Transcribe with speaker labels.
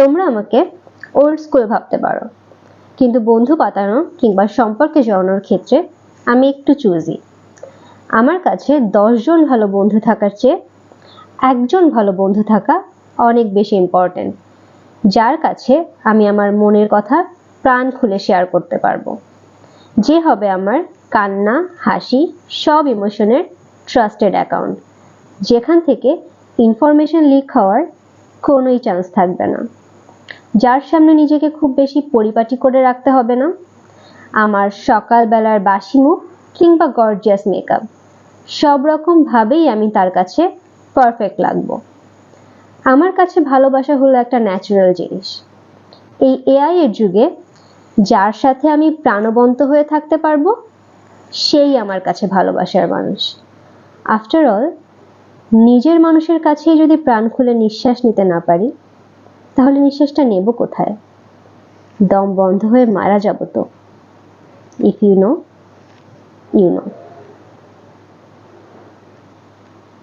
Speaker 1: তোমরা আমাকে old school ভাবতে পারো। কিন্তু বন্ধু পাতানো কিংবা সম্পর্কে জড়ানোর ক্ষেত্রে আমি একটু চুজি আমার কাছে দশজন ভালো বন্ধু থাকার চেয়ে একজন ভালো বন্ধু থাকা অনেক বেশি ইম্পর্ট্যান্ট যার কাছে আমি আমার মনের কথা প্রাণ খুলে শেয়ার করতে পারব। যে হবে আমার কান্না, হাসি, সব ইমোশনের ট্রাস্টেড অ্যাকাউন্ট যেখান থেকে ইনফরমেশন লিক হওয়ার কোনোই চান্স থাকবে না। যার সামনে নিজেকে খুব বেশি পরিপাটি করে রাখতে হবে না। আমার সকালবেলার বাসি মুখ কিংবা গর্জিয়াস মেকআপ সব রকম ভাবেই আমি তার কাছে পারফেক্ট লাগবো। আমার কাছে ভালোবাসা হলো একটা ন্যাচারাল জিনিস। এই এআই এর যুগে যার সাথে আমি প্রাণবন্ত হয়ে থাকতে পারব, সেই আমার কাছে ভালোবাসার মানুষ। আফটার অল নিজের মানুষের কাছেই যদি প্রাণ খুলে নিঃশ্বাস নিতে না পারি তাহলে নিঃশ্বাসটা নেব কোথায়? দম বন্ধ হয়ে মারা যাব তো। If you know you know